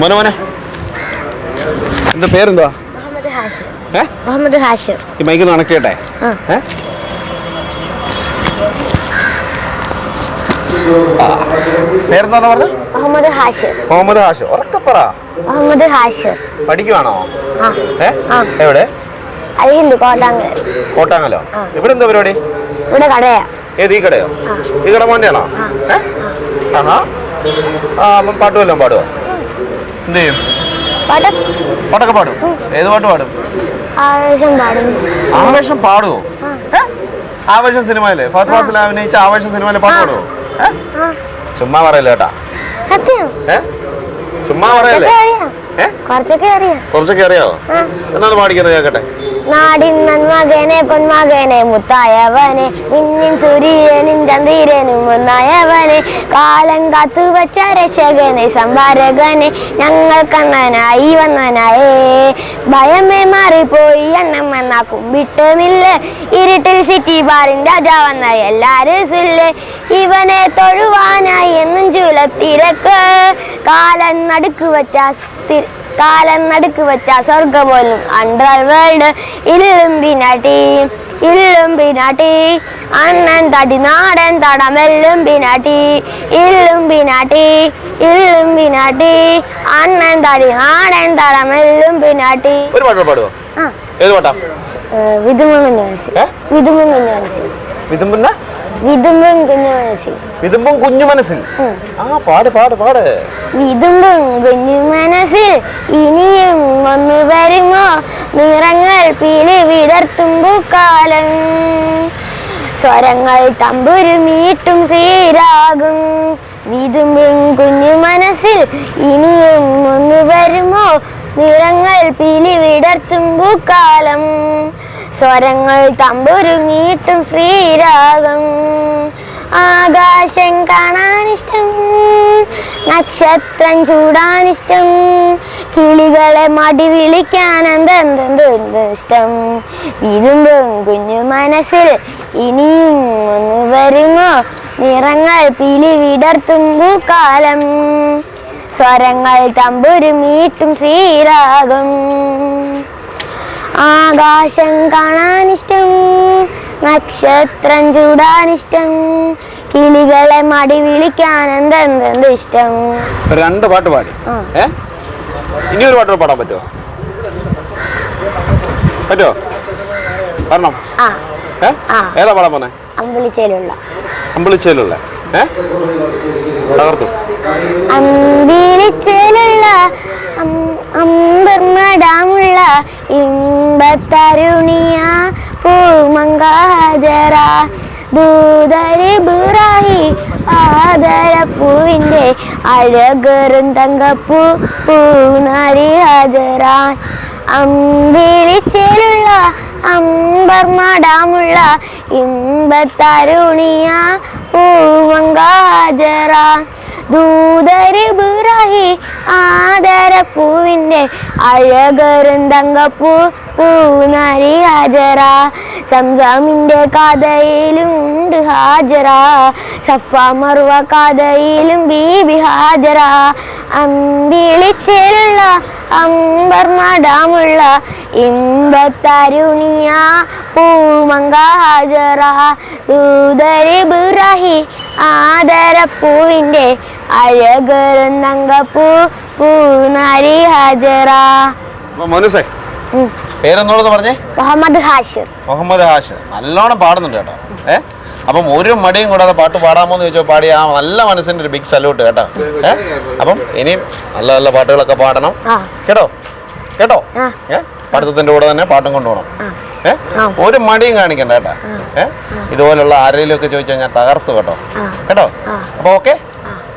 മോനെ മോനെ. എന്താ പേരെന്തുവാ? മുഹമ്മദ് ഹാഷിർ ഈ മൈക്ക് നടക്കട്ടെ. മുഹമ്മദ് ഹാഷിർ മുഹമ്മദ് ഉറക്കപ്പറ മുഹമ്മദ് ഹാഷിർ പഠിക്കുവാണോ? എവിടെ? അൽഹിന്ദ് കോട്ടാങ്ങലോ. ഇവിടെ എന്താ പരിപാടി? ഇവിടെ കടയാ. ഏത് ഈ കടയോ? ഈ കട മോന്റെ ആ. ഏ? ആഹാ. ആ അപ്പം പാട്ട് വല്ലതും പാടുവോ? എന്ത് ചെയ്യും പാട്ട്? പാട്ടൊക്കെ പാടും. ഏത് പാട്ട് പാടും? ആവേശം പാടുവോ? ആവേശം സിനിമയിലെ? ഫാസിൽ അഭിനയിച്ച ആവേശം സിനിമയിലെ പാട്ട് പാടുവോ? ചുമ്മാ പറയല്ലേ ഏട്ടാ? സത്യം? ചുമ്മാ പറയല്ലേ? കുറച്ചൊക്കെ അറിയാവോ? എന്നാ പാടിക്കുന്നത് കേക്കട്ടെ? നാടിൻ നന്മകനെ പൊന്മകനെ മുത്തായവനെ മിന്നിൻ സൂര്യനും ചന്ദ്രനും ഒന്നായവനെ കാലം കാത്തു വച്ച രക്ഷകനെ സംഭാരകനെ ഞങ്ങൾ കണ്ണനായി വന്നനായേ. ഭയമേ മാറിപ്പോയി എണ്ണം വന്നാക്കും കുമ്പിട്ട് ഇരുട്ടിൽ സിറ്റി ബാറിൻ രാജാവെന്ന എല്ലാരും സുല്ല്. ഇവനെ തൊഴുവാനായി എന്നും ചുലത്തിരക്ക്. കാലൻ നടുക്ക് വച്ച കാലൻ കാലം നടുക്ക് വച്ച സ്വർഗ പോലും അണ്ടർ വേൾഡ്. ഇല്ലും പിന്നാട്ടി ഇല്ലും പിന്നാട്ടി അണ്ണൻ തടി നാടൻ തടമെല്ലും പിന്നാട്ടി ഇല്ലും പിന്നാട്ടി ഇല്ലും പിന്നാട്ടി അണ്ണൻ തടി നാടൻ തടമെല്ലും പിന്നാട്ടി ഒരു പാട്ട് പാടുവോ? ആ. ഏത് പാട്ടാ? മനസ്സിൽ ഏ? വിതുമ്പും കുഞ്ഞു മനസ്സിൽ വിതുമ്പുന്ന? വിതുമ്പും കുഞ്ഞു മനസ്സിൽ. വിതുമ്പും കുഞ്ഞു മനസ്സിൽ. ഉം. ആ പാട് പാട് പാട്. വിതുമ്പും കുഞ്ഞു മനസ്സിൽ ഇനിയും വന്നു വരുമോ? നിറങ്ങൾ പീലി വിടർത്തും പൂക്കാലം. സ്വരങ്ങൾ തമ്പുരു മീട്ടും ശ്രീരാഗം വിതുമ്പും കുഞ്ഞു മനസ്സിൽ ഇനിയും വന്നു വരുമോ? നിറങ്ങൾ പീലി വിടർത്തും പൂക്കാലം. സ്വരങ്ങൾ തമ്പുരുങ്ങിയിട്ടും ശ്രീരാഗം. ആകാശം കാണാനിഷ്ടം നക്ഷത്രം ചൂടാനിഷ്ടം കിളികളെ മടി ഇഷ്ടം. വിതുമ്പും കുഞ്ഞു മനസ്സിൽ ഇനിയും ഒന്ന് വരുമോ? നിറങ്ങൾ പിലി വിടർത്തും പൂക്കാലം. സ്വരങ്ങൾ തമ്പുരു മീട്ടും ശ്രീരാഗം. ആകാശം കാണാനിഷ്ടം നക്ഷത്രം ചൂടാനിഷ്ടം കിളികളെ മടി വിളിക്കാൻ എന്തെന്തെന്ത് ഇഷ്ടം? രണ്ട് പാട്ട് പാടി. ഇനി ഒരു പാട്ട് പാടാൻ പറ്റുമോ? പറ്റുമോ? പറഞ്ഞോ. ഏതാ പാടാൻ പോന്നെ? അമ്പിളിച്ചേലുള്ള. അമ്പിളിച്ചേലുള്ള. ഏ? തകർത്തു. അമ്പിളിച്ചേലുള്ള അമ്പർമടാമുള്ള ഇമ്പത്തരുണിയ പൂമങ്കാജറ ദൂതരി ബുറാഹി ആദരപ്പൂവിന്റെ അഴകറും തങ്കപ്പൂ പൂനാരി ഹാജറാൻ അമ്പിളിച്ചേലുള്ള അമ്പർമാടാമുള്ള ഇമ്പത്തരുണിയ പൂവങ്കാജറ ദൂതര് ബുറാഹി ആദരപ്പൂവിന്റെ അഴകരുന്തങ്കപ്പൂ തങ്കപ്പൂ പൂനാരി ഹാജറ സംസാമിന്റെ കഥയിലുണ്ട് ഹാജറ സഫ മറുവ കഥയിലും ബീബി ഹാജറ അമ്പർ അമ്പർമടാമുള്ള ഇമ്പത്തരുണിയ പൂമങ്ക ഹാജറ ദൂതരി ബുറാഹി ആദരപ്പൂവിന്റെ അഴകരുന്നങ്കപ്പൂ പൂനാരി ഹാജറ മനസ്സേ. പേരെന്നോളന്ന് പറഞ്ഞേ? മുഹമ്മദ് ഹാഷിർ മുഹമ്മദ് ഹാഷ്. നല്ലോണം പാടുന്നുണ്ട് കേട്ടോ. ഏ? അപ്പം ഒരു മടിയും കൂടാതെ പാട്ട് പാടാമോന്ന് ചോദിച്ചോ പാടി ആ നല്ല മനസ്സിന്റെ ഒരു ബിഗ് സല്യൂട്ട് കേട്ടോ. ഏ? അപ്പം ഇനിയും നല്ല നല്ല പാട്ടുകളൊക്കെ പാടണം. കേട്ടോ? കേട്ടോ. ഏ? പഠിത്തത്തിന്റെ കൂടെ തന്നെ പാട്ടും കൊണ്ടുപോകണം. ഏ? ഒരു മടിയും കാണിക്കണ്ട കേട്ടോ. ഏ? ഇതുപോലുള്ള ആരെങ്കിലും ഒക്കെ ചോദിച്ചു കഴിഞ്ഞാൽ തകർത്തു കേട്ടോ. കേട്ടോ? അപ്പൊ അപ്പോൾ okay?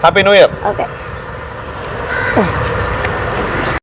Happy new year. Okay.